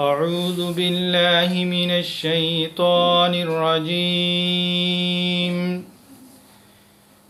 أعوذ بالله من الشيطان الرجيم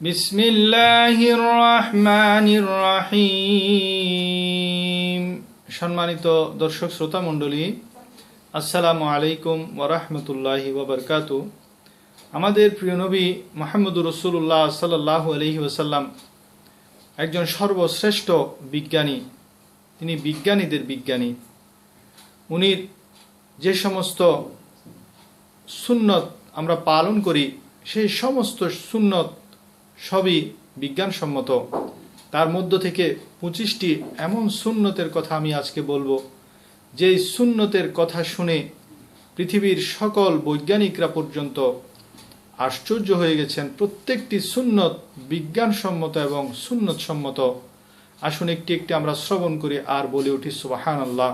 بسم الله الرحمن الرحيم সম্মানিত দর্শক শ্রোতা মণ্ডলী আসসালামু আলাইকুম ওরহমতুল্লাহি ওবরকাতু আমাদের প্রিয় নবী মোহাম্মদুর রসুল্লাহ সাল্লাহ আলহি ওসাল্লাম একজন সর্বশ্রেষ্ঠ বিজ্ঞানী তিনি বিজ্ঞানীদের বিজ্ঞানী উনি যে সমস্ত সুন্নত আমরা পালন করি, সেই সমস্ত সুন্নত সবই বিজ্ঞানসম্মত। তার মধ্য থেকে পঁচিশটি এমন সুন্নতের কথা আমি আজকে বলব, যেই সুন্নতের কথা শুনে পৃথিবীর সকল বৈজ্ঞানিকরা পর্যন্ত আশ্চর্য হয়ে গেছেন। প্রত্যেকটি সুন্নত বিজ্ঞানসম্মত এবং সুন্নত সম্মত আসুন একটি একটি আমরা শ্রবণ করি আর বলে উঠি সুবাহান আল্লাহ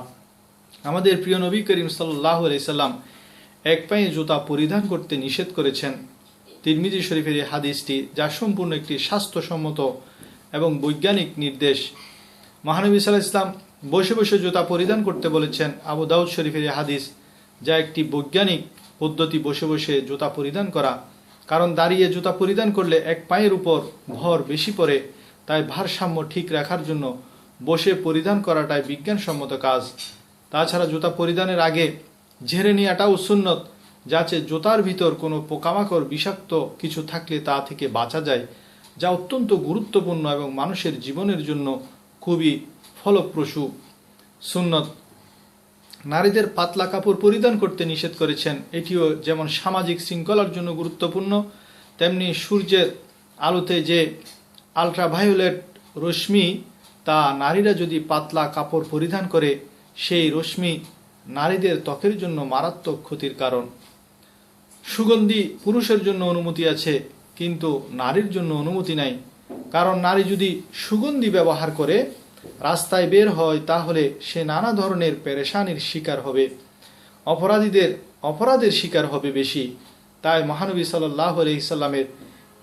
আমাদের প্রিয় নবী করিম সাল্লাহ সাল্লাম এক পায়ে জুতা পরিধান করতে নিষেধ করেছেন। তিরমিজি শরীফের হাদিসটি যা সম্পূর্ণ একটি স্বাস্থ্যসম্মত এবং বৈজ্ঞানিক নির্দেশ। মহানবী সাল্লাহ ইসলাম বসে বসে জুতা পরিধান করতে বলেছেন। আবু দাউদ শরীফের হাদিস যা একটি বৈজ্ঞানিক পদ্ধতি বসে বসে জুতা পরিধান করা। কারণ দাঁড়িয়ে জুতা পরিধান করলে এক পায়ের উপর ভর বেশি পড়ে, তাই ভারসাম্য ঠিক রাখার জন্য বসে পরিধান করাটাই বিজ্ঞানসম্মত কাজ। তাছাড়া জুতা পরিধানের আগে ঝেড়ে নেওয়াটাও সুন্নত। যাতে জুতার ভিতর কোনো পোকামাকড়, বিষাক্ত কিছু থাকলে তা থেকে বাঁচা যায়, যা অত্যন্ত গুরুত্বপূর্ণ এবং মানুষের জীবনের জন্য খুবই ফলপ্রসূ। সুন্নত। নারীদের পাতলা কাপড় পরিধান করতে নিষেধ করেছেন। এটিও যেমন সামাজিক শৃঙ্খলার জন্য গুরুত্বপূর্ণ, তেমনি সূর্যের আলোতে যে আলট্রাভায়োলেট রশ্মি, তা নারীরা যদি পাতলা কাপড় পরিধান করে সেই রশ্মি নারীদের ত্বকের জন্য মারাত্মক ক্ষতির কারণ। সুগন্ধি পুরুষের জন্য অনুমতি আছে, কিন্তু নারীর জন্য অনুমতি নাই। কারণ নারী যদি সুগন্ধি ব্যবহার করে, রাস্তায় বের হয়, তাহলে সে নানা ধরনের পেরেশানির শিকার হবে। অপরাধীদের অপরাধের শিকার হবে বেশি। তাই মহানবী সাল্লাহ আলহিসাল্লামের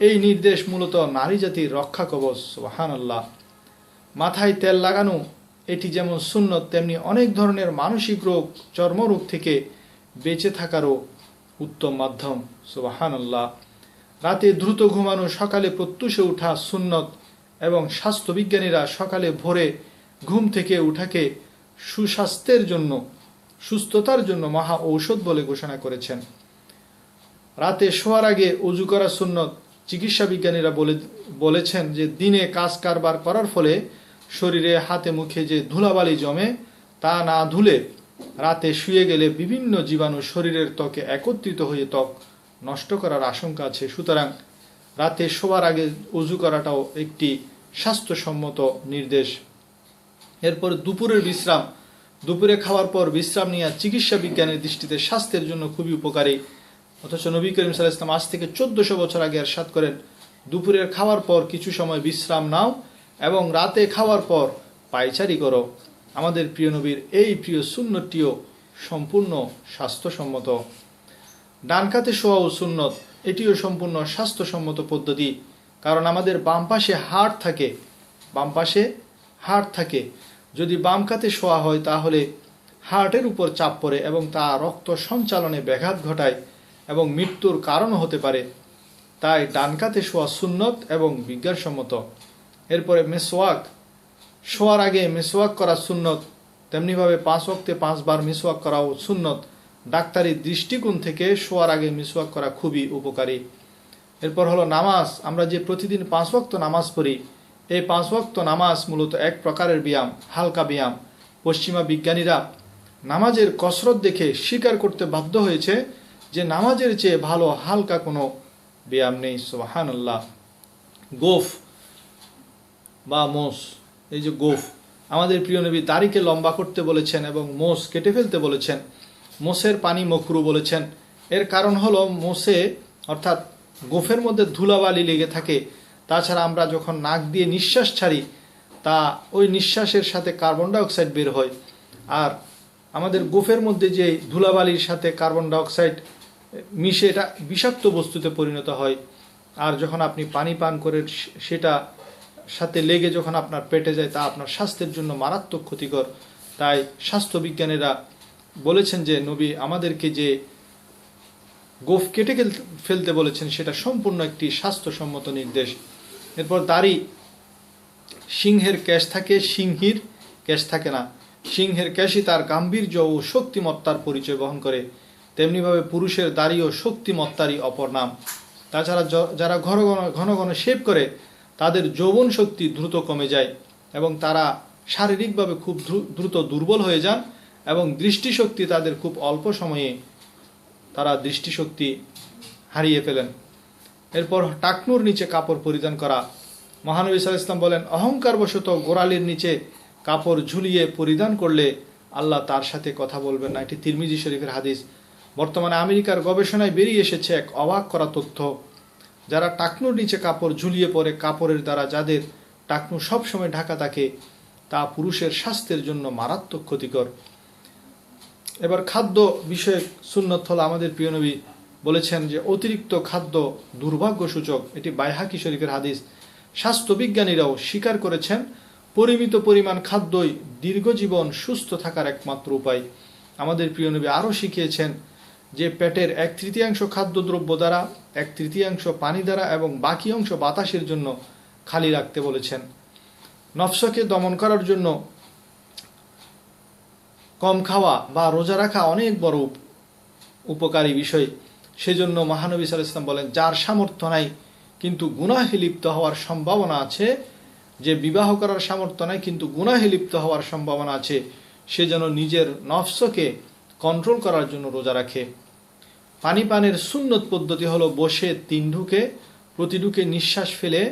এই নির্দেশ মূলত নারী জাতির রক্ষা কবচ মাথায় তেল লাগানো এটি যেমন সুন্নত, তেমনি অনেক ধরনের মানসিক রোগ চর্মরোগ থেকে বেঁচে থাকারও উত্তম মাধ্যম। সুবাহান্লাহ রাতে দ্রুত ঘুমানো, সকালে প্রত্যুষে ওঠা সুন্নত এবং স্বাস্থ্যবিজ্ঞানীরা সকালে ভোরে ঘুম থেকে উঠাকে সুস্বাস্থ্যের জন্য, সুস্থতার জন্য মহা ঔষধ বলে ঘোষণা করেছেন। রাতে শোয়ার আগে অজু করা সুন্নত, চিকিৎসা বিজ্ঞানীরা বলে বলেছেন যে দিনে কাজ কারবার করার ফলে শরীরে, হাতে, মুখে যে ধুলাবালি জমে, তা না ধুলে রাতে শুয়ে গেলে বিভিন্ন জীবাণু শরীরের ত্বকে একত্রিত হয়ে ত্বক নষ্ট করার আশঙ্কা আছে। সুতরাং রাতে শোবার আগে উজু করাটাও একটি স্বাস্থ্যসম্মত নির্দেশ। এরপর দুপুরের বিশ্রাম। দুপুরে খাওয়ার পর বিশ্রাম নেওয়া চিকিৎসা বিজ্ঞানের দৃষ্টিতে স্বাস্থ্যের জন্য খুবই উপকারী। অথচ নবী করিম সাল্লাহ ইসলাম আজ থেকে চোদ্দশো বছর আগে আর সাত করেন। দুপুরের খাওয়ার পর কিছু সময় বিশ্রাম নাও এবং রাতে খাওয়ার পর পায়চারি করো। আমাদের প্রিয় নবীর এই প্রিয় শূন্যটিও সম্পূর্ণ স্বাস্থ্যসম্মত। ডান কাতে শোয়া ও সুন্নত, এটিও সম্পূর্ণ স্বাস্থ্যসম্মত পদ্ধতি। কারণ আমাদের বাম পাশে হাড় থাকে, বাম পাশে হাড় থাকে। যদি বাম কাতে শোয়া হয়, তাহলে হার্টের উপর চাপ পড়ে এবং তা রক্ত সঞ্চালনে ব্যাঘাত ঘটায় এবং মৃত্যুর কারণও হতে পারে। তাই ডান কাতে শোয়া সুন্নত এবং বিজ্ঞানসম্মত। এরপরে মেসোয়াক শোয়ার আগে মেসোয়াক করা সুন্নত, তেমনিভাবে পাঁচ অক্তে পাঁচবার মিসওয়াক করাও সুন্নত। ডাক্তারি দৃষ্টিকোণ থেকে শোয়ার আগে মিসওয়াক করা খুবই উপকারী। এরপর হলো নামাজ। আমরা যে প্রতিদিন পাঁচ ওয়াক্ত নামাজ পড়ি, এই পাঁচ ওয়াক্ত নামাজ মূলত এক প্রকারের ব্যায়াম, হালকা ব্যায়াম। পশ্চিমা বিজ্ঞানীরা নামাজের কসরত দেখে স্বীকার করতে বাধ্য হয়েছে যে নামাজের চেয়ে ভালো হালকা কোনো ব্যায়াম নেই সোহান আল্লাহ গোফ বা মোষ, এই যে গোফ, আমাদের প্রিয় নবী দাড়িকে লম্বা করতে বলেছেন এবং মোষ কেটে ফেলতে বলেছেন, মোষের পানি মকরু বলেছেন। এর কারণ হলো মোষে, অর্থাৎ গোফের মধ্যে ধুলাবালি লেগে থাকে। তাছাড়া আমরা যখন নাক দিয়ে নিঃশ্বাস ছাড়ি, তা ওই নিঃশ্বাসের সাথে কার্বন ডাইঅক্সাইড বের হয়। আর আমাদের গোফের মধ্যে যে ধুলাবালির সাথে কার্বন ডাইঅক্সাইড মিশে, এটা বিষাক্ত বস্তুতে পরিণত হয়। আর যখন আপনি পানি পান করে সেটা সাথে লেগে যখন আপনার পেটে যায় তা আপনার স্বাস্থ্যের জন্য মারাত্মক ক্ষতিকর। তাই স্বাস্থ্যবিজ্ঞানীরা বলেছেন যে, নবী আমাদেরকে যে গোফ কেটে ফেলতে বলেছেন, সেটা সম্পূর্ণ একটি স্বাস্থ্যসম্মত নির্দেশ। এরপর দাড়ি সিংহের ক্যাশ থাকে, সিংহীর ক্যাশ থাকে না। সিংহের ক্যাশই তার গাম্ভীর্য ও শক্তিমত্তার পরিচয় বহন করে। তেমনিভাবে পুরুষের দাড়ি ও শক্তিমত্তারই অপর নাম। তাছাড়া যারা ঘন ঘন ঘন ঘন শেভ করে তাদের যৌবন শক্তি দ্রুত কমে যায় এবং তারা শারীরিকভাবে খুব দ্রুত দুর্বল হয়ে যান এবং দৃষ্টিশক্তি তাদের খুব অল্প সময়ে তারা দৃষ্টিশক্তি হারিয়ে ফেলেন। এরপর টাকনুর নিচে কাপড় পরিধান করা। মহানবী সাল ইসলাম বলেন, অহংকারবশত গোড়ালির নিচে কাপড় ঝুলিয়ে পরিধান করলে আল্লাহ তার সাথে কথা বলবেন না। এটি তিরমিজি শরীফের হাদিস। বর্তমানে আমেরিকার গবেষণায় বেরিয়ে এসেছে এক অবাক করা তথ্য। যারা টাকনুর নিচে কাপড় ঝুলিয়ে পরে কাপড়ের দ্বারা যাদের টাকনু সবসময় ঢাকা থাকে, তা পুরুষের স্বাস্থ্যের জন্য মারাত্মক ক্ষতিকর। এবার খাদ্য বিষয়ক সুন্নত হল, আমাদের প্রিয় নবী বলেছেন যে অতিরিক্ত খাদ্য দুর্ভাগ্য সূচক এটি বাইহাকি শরীফের হাদিস। স্বাস্থ্যবিজ্ঞানীরাও স্বীকার করেছেন, পরিমিত পরিমাণ খাদ্যই দীর্ঘজীবন সুস্থ থাকার একমাত্র উপায়। আমাদের প্রিয় নবী আরও শিখিয়েছেন যে পেটের এক তৃতীয়াংশ খাদ্যদ্রব্য দ্বারা, এক তৃতীয়াংশ পানি দ্বারা এবং বাকি অংশ বাতাসের জন্য খালি রাখতে বলেছেন। নফসকে দমন করার জন্য কম খাওয়া বা রোজা রাখা অনেক বড় উপকারী বিষয়। সেজন্য মহানবী সাল ইসলাম বলেন, যার সামর্থ্য নাই, কিন্তু গুনাহে লিপ্ত হওয়ার সম্ভাবনা আছে। যে বিবাহ করার সামর্থ্য নাই, কিন্তু গুনাহে লিপ্ত হওয়ার সম্ভাবনা আছে। সে যেন নিজের নফসকে কন্ট্রোল করার জন্য রোজা রাখে। পানি পানের সুন্নত পদ্ধতি হলো বসে তিন ঢুকে, প্রতি ঢুকে নিঃশ্বাস ফেলে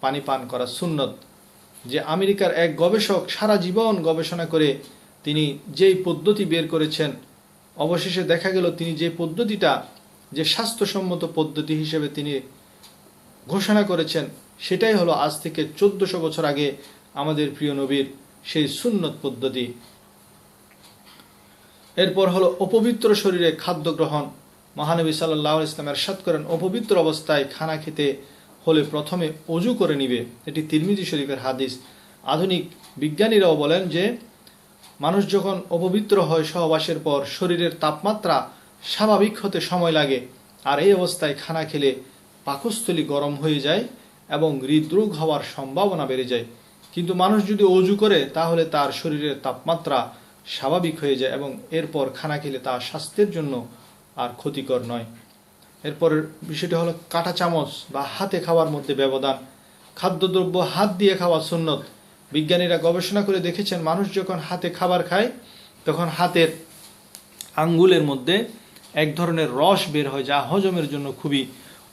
পানি পান করা সুন্নত। যে আমেরিকার এক গবেষক সারা জীবন গবেষণা করে তিনি যেই পদ্ধতি বের করেছেন, অবশেষে দেখা গেল তিনি যে পদ্ধতিটা, যে স্বাস্থ্যসম্মত পদ্ধতি হিসেবে তিনি ঘোষণা করেছেন, সেটাই হলো আজ থেকে চোদ্দশো বছর আগে আমাদের প্রিয় নবীর সেই সুন্নত পদ্ধতি। এরপর হলো অপবিত্র শরীরে খাদ্য গ্রহণ। মহানবী সাল্লাহ ইসলামের সাত করেন অপবিত্র অবস্থায় খানা খেতে হলে প্রথমে অজু করে নিবে। এটি তিরমিজি শরীফের হাদিস। আধুনিক বিজ্ঞানীরাও বলেন যে, মানুষ যখন অপবিত্র হয় সহবাসের পর, শরীরের তাপমাত্রা স্বাভাবিক হতে সময় লাগে আর এই অবস্থায় খানা খেলে পাকস্থলী গরম হয়ে যায় এবং হৃদরোগ হওয়ার সম্ভাবনা বেড়ে যায়। কিন্তু মানুষ যদি অজু করে, তাহলে তার শরীরের তাপমাত্রা স্বাভাবিক হয়ে যায় এবং এরপর খানা খেলে তা স্বাস্থ্যের জন্য আর ক্ষতিকর নয়। এরপরের বিষয়টি হলো কাঁটা চামচ বা হাতে খাওয়ার মধ্যে ব্যবধান। খাদ্যদ্রব্য হাত দিয়ে খাওয়া সুন্নত। বিজ্ঞানীরা গবেষণা করে দেখেছেন, মানুষ যখন হাতে খাবার খায়, তখন হাতের আঙ্গুলের মধ্যে এক ধরনের রস বের হয়, যা হজমের জন্য খুবই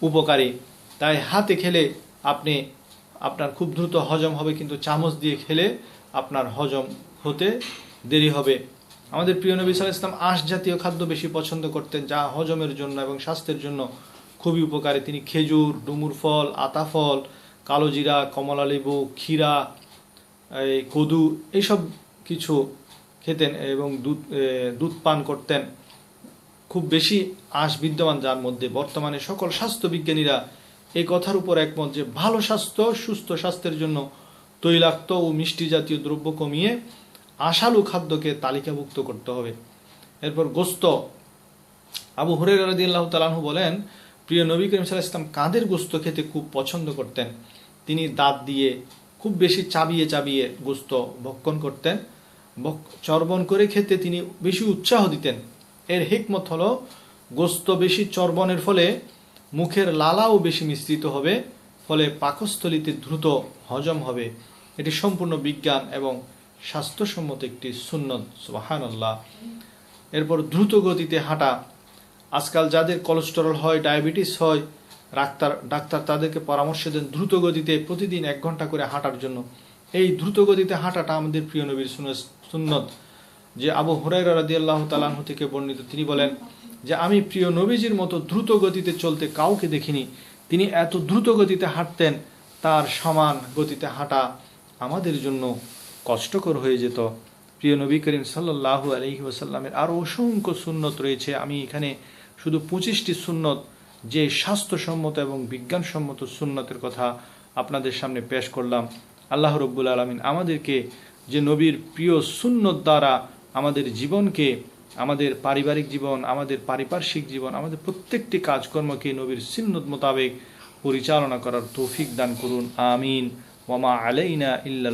উপকারী। তাই হাতে খেলে আপনি, আপনার খুব দ্রুত হজম হবে, কিন্তু চামচ দিয়ে খেলে আপনার হজম হতে দেরি হবে। আমাদের প্রিয় নবী সাল ইসলাম আঁশ জাতীয় খাদ্য বেশি পছন্দ করতেন, যা হজমের জন্য এবং স্বাস্থ্যের জন্য খুবই উপকারী। তিনি খেজুর, ডুমুর ফল, আতা ফল কালোজিরা কমলা লেবু, ক্ষীরা, এই কদু, এইসব কিছু খেতেন এবং দুধ দুধ পান করতেন। খুব বেশি আঁশ বিদ্যমান যার মধ্যে। বর্তমানে সকল স্বাস্থ্য বিজ্ঞানীরা এই কথার উপর একমত যে, ভালো স্বাস্থ্য, সুস্থ স্বাস্থ্যের জন্য তৈলাক্ত ও মিষ্টি জাতীয় দ্রব্য কমিয়ে আশালু খাদ্যকে তালিকাভুক্ত করতে হবে। এরপর গোস্ত। আবু হুরের রাদিয়াল্লাহু তালাহু বলেন, প্রিয় নবী করিম সাল্লাহ ইসলাম কাঁধের গোস্ত খেতে খুব পছন্দ করতেন? তিনি দাঁত দিয়ে খুব বেশি চাবিয়ে চাবিয়ে গোস্ত ভক্ষণ করতেন। চর্বণ করে খেতে তিনি বেশি উৎসাহ দিতেন। এর হিকমত হলো, গোস্ত বেশি চর্বণের ফলে মুখের লালাও বেশি মিশ্রিত হবে, ফলে পাকস্থলিতে দ্রুত হজম হবে। এটি সম্পূর্ণ বিজ্ঞান এবং স্বাস্থ্যসম্মত একটি সুন্নত সুবাহান্লাহ এরপর দ্রুত গতিতে হাঁটা। আজকাল যাদের কোলেস্টেরল হয় ডায়াবেটিস হয়, ডাক্তার ডাক্তার তাদেরকে পরামর্শ দেন দ্রুত গতিতে প্রতিদিন এক ঘণ্টা করে হাঁটার জন্য। এই দ্রুত গতিতে হাঁটাটা আমাদের প্রিয় নবীর সুন- সুন্নত। যে আবু হুরাই রাদি আল্লাহ তালাহ থেকে বর্ণিত, তিনি বলেন যে, আমি প্রিয় নবীজির মতো দ্রুত গতিতে চলতে কাউকে দেখিনি। তিনি এত দ্রুত গতিতে হাঁটতেন, তার সমান গতিতে হাঁটা আমাদের জন্য কষ্টকর হয়ে যেত। প্রিয় নবী করিম সাল্লাহু আলহি ওসাল্লামের আরও অসংখ্য সুন্নত রয়েছে। আমি এখানে শুধু পঁচিশটি সুন্নত, যে স্বাস্থ্যসম্মত এবং বিজ্ঞানসম্মত সুন্নতের কথা আপনাদের সামনে পেশ করলাম। আল্লাহ রব্বুল আলমিন আমাদেরকে যে নবীর প্রিয় সুন্নত দ্বারা আমাদের জীবনকে, আমাদের পারিবারিক জীবন, আমাদের পারিপার্শ্বিক জীবন, আমাদের প্রত্যেকটি কাজকর্মকে নবীর সিন্নত মোতাবেক পরিচালনা করার তৌফিক দান করুন। আমিন। ওমা আলাইনা ইল্লাল